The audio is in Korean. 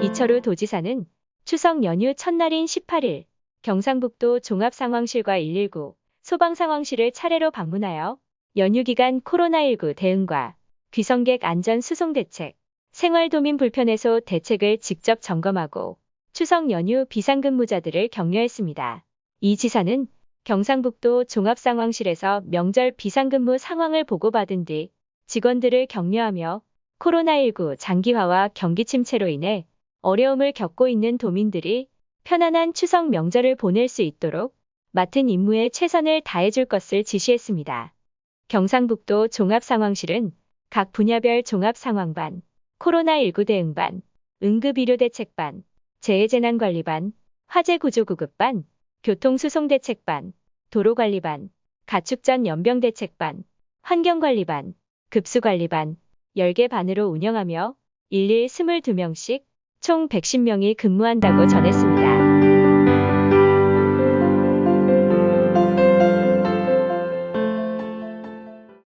김철우 도지사는 추석 연휴 첫날인 18일 경상북도 종합상황실과 119 소방상황실을 차례로 방문하여 연휴 기간 코로나19 대응과 귀성객 안전 수송 대책, 생활도민 불편 해소 대책을 직접 점검하고 추석 연휴 비상근무자들을 격려했습니다. 이 지사는 경상북도 종합상황실에서 명절 비상근무 상황을 보고받은 뒤 직원들을 격려하며 코로나19 장기화와 경기 침체로 인해 어려움을 겪고 있는 도민들이 편안한 추석 명절을 보낼 수 있도록 맡은 임무에 최선을 다해줄 것을 지시했습니다. 경상북도 종합상황실은 각 분야별 종합상황반, 코로나19 대응반, 응급의료대책반, 재해재난관리반, 화재구조구급반, 교통수송대책반, 도로관리반, 가축전 연병대책반, 환경관리반, 급수관리반, 10개 반으로 운영하며 일일 22명씩 총 110명이 근무한다고 전했습니다.